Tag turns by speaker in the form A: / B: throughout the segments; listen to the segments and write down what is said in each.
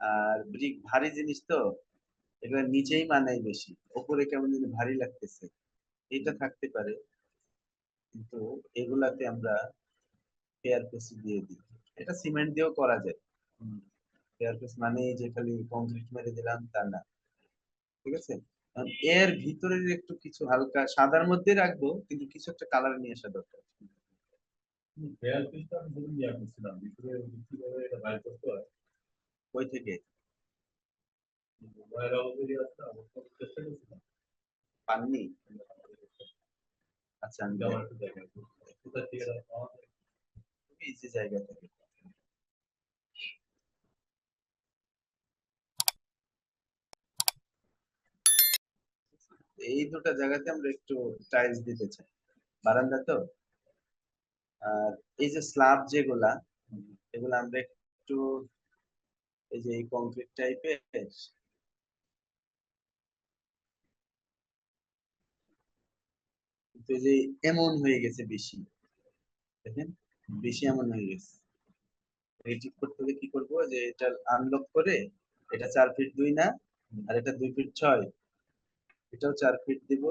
A: আর brick, ভারী জিনিস তো, এগুলো নিচেই মানায় বেশি, ওপরে কেমন যেন ভারী লাগতেছে, এটা থাকতে পারে, কিন্তু এগুলাতে আমরা পেয়ার পেস দিয়ে দিই, এটা সিমেন্ট দিয়েও করা যায় পেয়ার পেস মানে যে খালি কংক্রিট মেরে দিলাম তা না, ঠিক আছে? এর ভিতরের একটু কিছু হালকা, সাদার মধ্যে রাখব, কিন্তু কিছু একটা কালার নিয়ে আসা দরকার।
B: আমি ভিতরে এটা
A: থেকে আচ্ছা আমি জায়গা থেকে এই দুটো জায়গাতে আমরা একটু টাইলস দিতে চাই। বারান্দা তো? আর এই যে স্ল্যাব যেগুলা, এগুলো আমরা একটু এই যে এই কংক্রিট টাইপের যে এমন হয়ে গেছে বেশি। দেখেন, বেশি এমন হয়ে গেছে। ঠিক করতে হলে কি করব? যে এটা আনলক করে এটা চার ফিট দুই না, আর এটা দুই ফিট ছয়, এটাও চার ফিট দিব,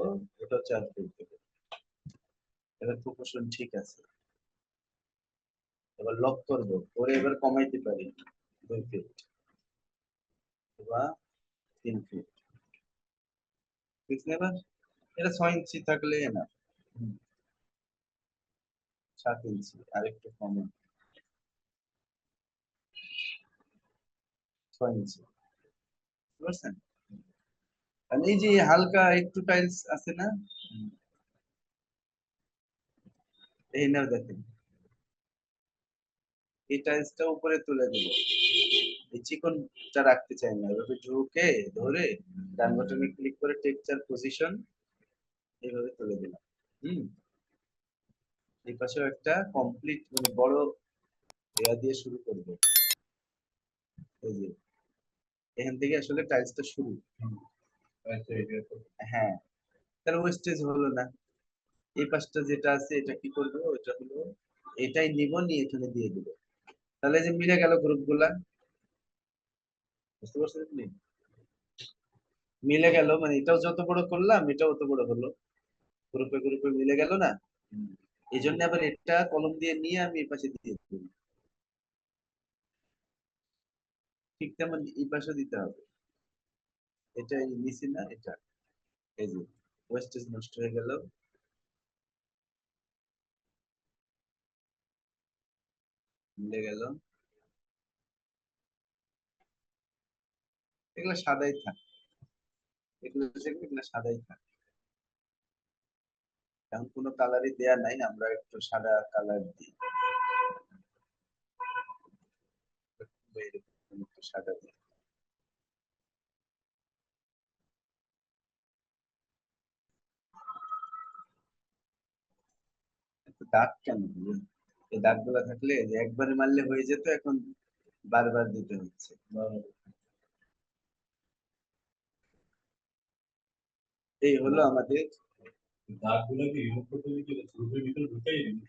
A: এটাও চার ফিট দিব। এবার প্রপোর্শন ঠিক আছে। এবার লক করব, করে এবার কমাইতে পারি দুই ফিট বা তিন ফিট ঠিক এবার? এটা ছয় ইঞ্চি থাকলে না সাত ইঞ্চি আর একটু কম। ছয় ইঞ্চি। আর এই যে হালকা একটু টাইলস আছে না? এই নাও দেখেন। এই টাইলসটা উপরে তুলে দেবো। এই চিকনটা রাখতে চাই না এভাবে ঢুকে ধরে ডান বাটনে ক্লিক করে টেক্সচার পজিশন এইভাবে তুলে দিলাম। হুম? এই পাশেও একটা কমপ্লিট মানে বড় এয়া দিয়ে শুরু করব। এই যে এখান থেকে আসলে টাইলসটা শুরু। হ্যাঁ তাহলে ওয়েস্টেজ হলো না। এই পাশটা যেটা আছে এটা কি করব? এটা হলো এটাই নিব নিয়ে এখানে দিয়ে দিব। তাহলে যে মিলে গেল গ্রুপগুলা। বুঝতে পারছেন আপনি? মিলে গেল মানে এটাও যত বড় করলাম, এটাও অত বড় হলো। গ্রুপে গ্রুপে মিলে গেল না? এই জন্য আবার এটা কলম দিয়ে নিয়ে আমি এই পাশে দিয়ে দিই ঠিক তেমন এই পাশে দিতে হবে। এটা নিচে না, এটা। এই যে ওয়েস্টেজ নষ্ট হয়ে গেল। মিলে গেল। এগুলো সাদাই থাক। এগুলো এগুলো সাদাই থাক। এখন কোনো কালারই দেয়া নাই, আমরা একটু সাদা কালার দিই। সাদা দিই। দাগ কেন? এই দাগগুলো থাকলে যে একবারে মারলে হয়ে যেত এখন বারবার দিতে হচ্ছে। এই হলো আমাদের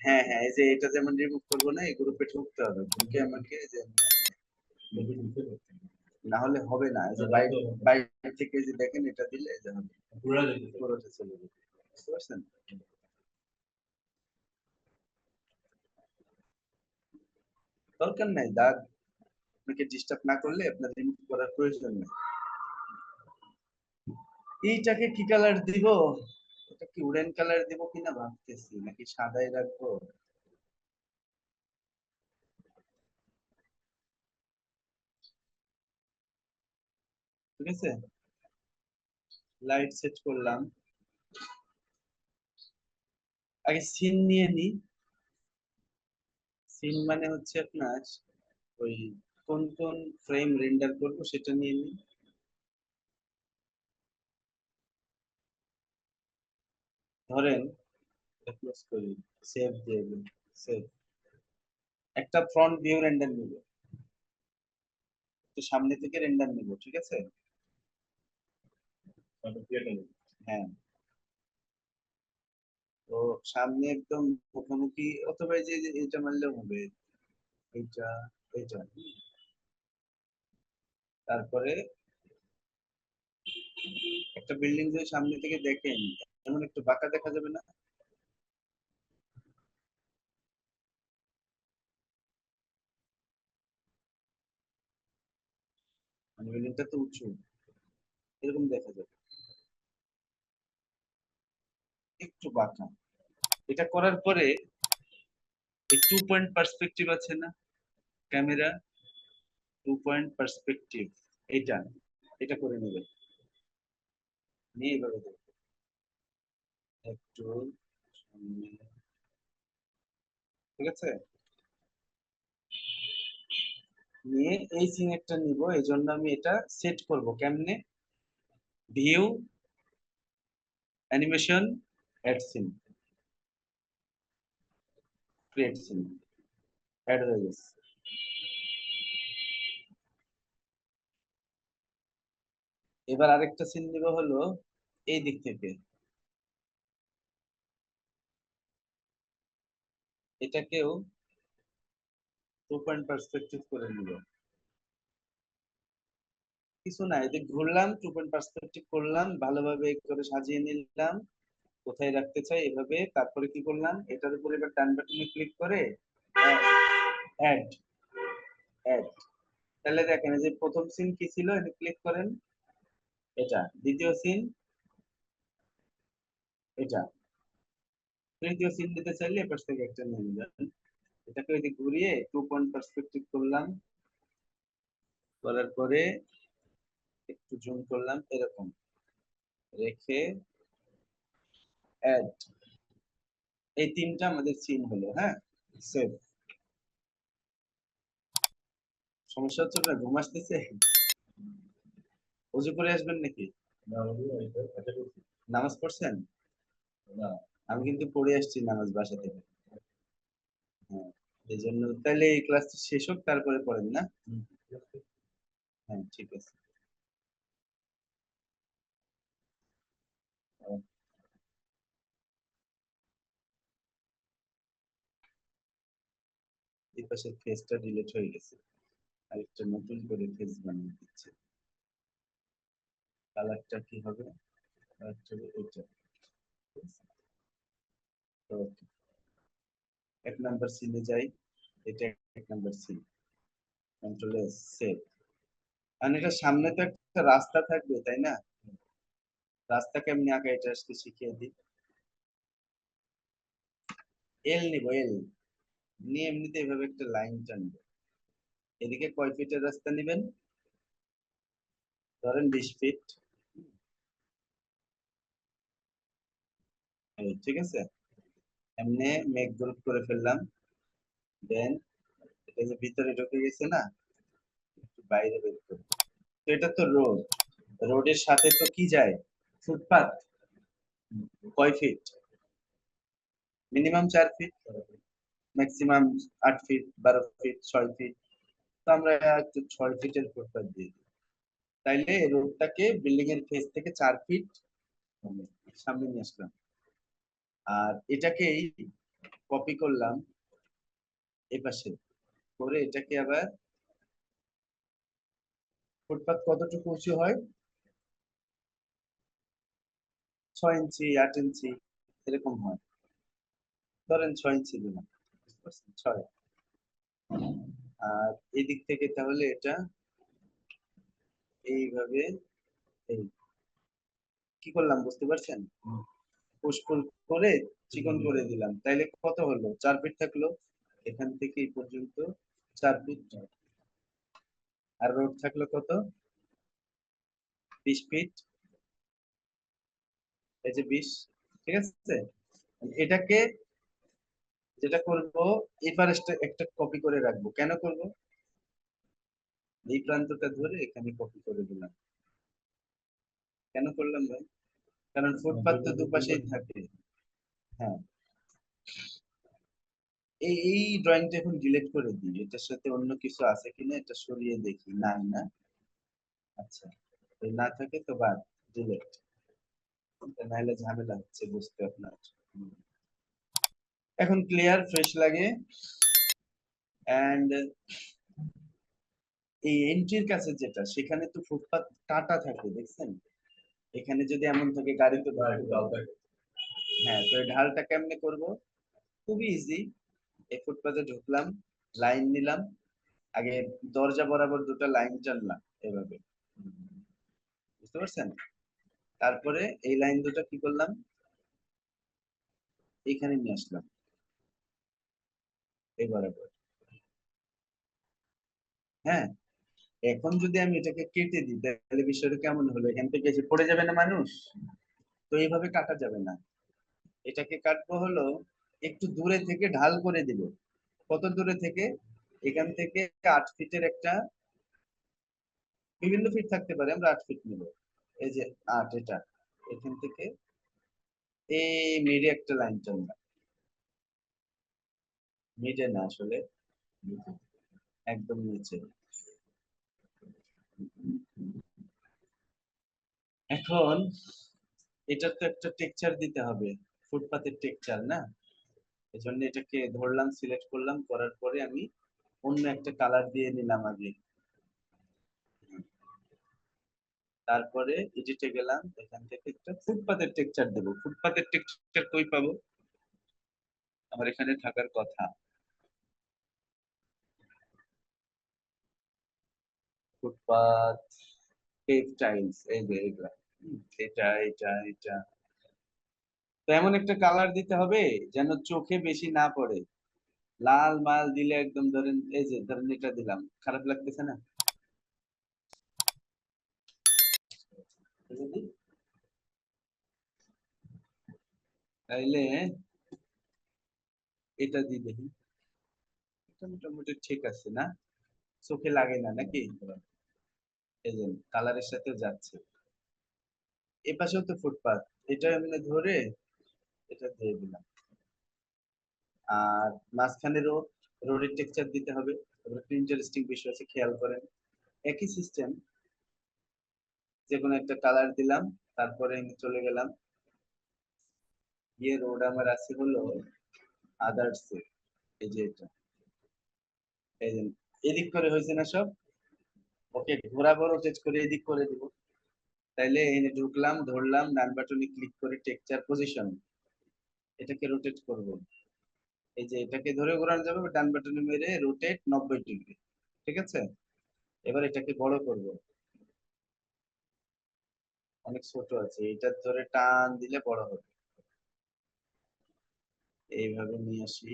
A: হ্যাঁ হ্যাঁ এই যে এটা যেমন রিমুভ করব না এই গ্রুপে ঢুকতে হবে। ঢুকে আমাকে যে না হলে হবে না। যে বাইরে বাইরে থেকে যে দেখেন এটা দিলে যে হবে।
B: পুরা
A: পুরোটা চলে যাবে। বুঝতে পারছেন? দরকার নাই, দাগ আপনাকে ডিস্টার্ব না করলে আপনার রিমুভ করার প্রয়োজন নেই। এইটাকে কি কালার দিব? এটা কি উডেন কালার দিব কিনা ভাবতেছি, নাকি সাদাই রাখব? ঠিক আছে? লাইট সেট করলাম। আগে সিন নিয়ে নি। সিন মানে হচ্ছে আপনার ওই কোন কোন ফ্রেম রেন্ডার করব সেটা নিয়ে নি ধরেন ক্লোজ করি সেভ দিয়ে সেভ একটা ফ্রন্ট ভিউ রেন্ডার নিব। তো সামনে থেকে রেন্ডার নিব ঠিক আছে? হ্যাঁ। তো সামনে একদম মুখোমুখি, অথবা যে এটা মারলেও হবে। এইটা এইটা। তারপরে একটা বিল্ডিং যদি সামনে থেকে দেখেন, এমন একটু বাঁকা দেখা যাবে না? মানে বিল্ডিংটা তো উঁচু, এরকম দেখা যাবে। একটু বাঁকা। এটা করার পরে এই টু পয়েন্ট পার্সপেক্টিভ আছে না? ক্যামেরা টু পয়েন্ট পার্সপেক্টিভ এইটা, এটা করে নেবে নিয়ে এভাবে দেখবে একটু ঠিক আছে? নিয়ে এই সিনেটটা নিব, এই জন্য আমি এটা সেট করব। কেমনে? View animation add scene create scene add হয়ে গেছে এবার আরেকটা সিন নিব হলো এই দিক থেকে। এটাকেও টু পয়েন্ট পার্সপেক্টিভ করে নিব। কিছু না এদিক ঘুরলাম টু পয়েন্ট পার্সপেক্টিভ করলাম, ভালোভাবে করে সাজিয়ে নিলাম। কোথায় রাখতে চাই এভাবে? তারপরে কি করলাম এটার উপর এবার ডান বাটনে ক্লিক করে অ্যাড অ্যাড তাহলে দেখেন যে প্রথম সিন কি ছিল? এটা ক্লিক করেন। এটা, দ্বিতীয় সিন এটা। তৃতীয় সিন দিতে চাইলে এপাশ থেকে একটা নিয়ে নেবেন। এটাকে এদিকে ঘুরিয়ে টু পয়েন্ট পার্সপেক্টিভ করলাম। করার পরে একটু জুম করলাম, এরকম। রেখে অ্যাড এই তিনটা আমাদের সিন হলো হ্যাঁ? সেভ সমস্যা হচ্ছে না ঘুম আসতেছে? করে আসবেন নাকি। নামাজ পড়ছেন? আমি কিন্তু পড়ে আসছি নামাজ বাসা থেকে। হ্যাঁ এই জন্য তাহলে এই ক্লাসটা শেষ হোক তারপরে পড়েন না। হ্যাঁ ঠিক আছে। পাশের ফেসটা ডিলিট হয়ে গেছে। আরেকটা নতুন করে ফেস বানিয়ে দিচ্ছে। কালারটা কি হবে? কালারটা এটা এক নাম্বার সিনে যাই। এটা এক number scene control S save আর এটা সামনে তো একটা রাস্তা থাকবে, তাই না? রাস্তা কেমনি আঁকা এটা আজকে শিখিয়ে দিই। এল নিব এল নিয়ে এমনিতে এভাবে একটা লাইন টানব। এদিকে কয় ফিটের রাস্তা নেবেন? ধরেন বিশ ফিট। ঠিক আছে? এমনি মেঘ গোল করে ফেললাম। দেন এটা যে ভিতরে ঢুকে গেছে না বাইরে বের করব তো এটা তো রোড। রোডের সাথে তো কি যায়? ফুটপাথ কয় ফিট? মিনিমাম চার ফিট। ম্যাক্সিমাম আট ফিট বারো ফিট ছয় ফিট তো আমরা একটু ছয় ফিটের ফুটপাথ দিয়ে দিই। তাইলে রোডটাকে বিল্ডিং এর ফেস থেকে চার ফিট সামনে নিয়ে আসলাম। আর এটাকেই কপি করলাম এপাশে করে এটাকে আবার ফুটপাথ কতটুকু উঁচু হয়? ছয় ইঞ্চি, আট ইঞ্চি, এরকম হয়। ধরেন ছয় ইঞ্চি দিলাম। পারছেন? ছয়। আর এদিক থেকে তাহলে এটা এইভাবে এই কি করলাম বুঝতে পারছেন?
B: হুম।
A: পুষ্পুল করে চিকন করে দিলাম। তাইলে কত হলো? চার ফিট থাকল। এখান থেকে এই পর্যন্ত চার ফিট আর রোড থাকল কত? বিশ ফিট এই যে বিশ, ঠিক আছে? এটাকে যেটা করব এবার একটা কপি করে রাখব। কেন করব? এই প্রান্তটা ধরে এখানে কপি করে দিলাম। কেন করলাম ভাই? কারণ ফুটপাথ তো দুপাশেই থাকে। হ্যাঁ। এই এই ড্রয়িংটা এখন ডিলিট করে দিই। এটার সাথে অন্য কিছু আছে কিনা এটা সরিয়ে দেখি। নাই না। আচ্ছা। এই না থাকে তো বাদ। ডিলিট নাহলে ঝামেলা হচ্ছে, বুঝতে আপনার। এখন ক্লিয়ার ফ্রেশ লাগে। অ্যান্ড এই এন্ট্রির কাছে যেটা সেখানে তো ফুটপাত কাটা থাকে দেখছেন? এখানে যদি এমন থাকে গাড়ি তো
B: থাকে।
A: হ্যাঁ তো ঢালটা কেমনে করব? খুবই ইজি এই ফুটপাতে ঢুকলাম লাইন নিলাম। আগে দরজা বরাবর দুটো লাইন টানলাম এভাবে। বুঝতে পারছেন? তারপরে এই লাইন দুটো কি করলাম? এখানে নিয়ে আসলাম। এই বরাবর হ্যাঁ এখন যদি আমি এটাকে কেটে দিই, তাহলে বিষয়টা কেমন হলো? এখান থেকে এসে পড়ে যাবে না মানুষ, তো এইভাবে কাটা যাবে না। এটাকে কাটবো হলো, একটু দূরে থেকে ঢাল করে দিব। কত দূরে থেকে? এখান থেকে আট ফিটের একটা, বিভিন্ন ফিট থাকতে পারে, আমরা আট ফিট নিব। এই যে আট, এটা। এখান থেকে এই মিডে একটা লাইন টানলাম মিডে না আসলে একদম নিচে এখন এটা তো একটা টেক্সচার দিতে হবে, ফুটপাতের টেক্সচার না? এজন্য এটাকে ধরলাম সিলেক্ট করলাম, করার পরে আমি অন্য একটা কালার দিয়ে নিলাম আগে। তারপরে এডিটে গেলাম, এখান থেকে একটা ফুটপাতের টেক্সচার দেব। ফুটপাতের টেক্সচার কই পাবো? আমার এখানে থাকার কথা। ফুটপাত পেভ টাইলস এই যে এগুলা। এটা এটা এটা। তো এমন একটা কালার দিতে হবে যেন চোখে বেশি না পড়ে। লাল মাল দিলে একদম ধরেন, এই যে ধরেন এটা দিলাম, খারাপ লাগতেছে না? তাইলে এটা দিয়ে দেখি। মোটামুটি ঠিক আছে না? চোখে লাগে না নাকি? এই যে কালারের সাথে যাচ্ছে। এ পাশেও তো ফুটপাত, এটা এমনি ধরে এটা দিয়ে দিলাম। আর মাঝখানে রোড রোডের টেক্সচার দিতে হবে ইন্টারেস্টিং বিষয় আছে, খেয়াল করেন। একই সিস্টেম যে কোনো একটা কালার দিলাম, তারপরে আমি চলে গেলাম। গিয়ে রোড আমার আছে হলো আদার্স এই যে এটা। এই যে, এদিক করে হয়েছে না সব? ওকে ঘোরাবো রোটেট করে, এদিক করে দিব। তাইলে এনে ঢুকলাম, ধরলাম, ডান বাটনে ক্লিক করে টেক্সচার পজিশন এটাকে রোটেট করব। এই যে এটাকে ধরে ঘোরানো যাবে ডান বাটনে মেরে রোটেট নব্বই ডিগ্রি, ঠিক আছে? এবার এটাকে বড় করব। অনেক ছোট আছে, এটা ধরে টান দিলে বড় হবে। এইভাবে নিয়ে আসি।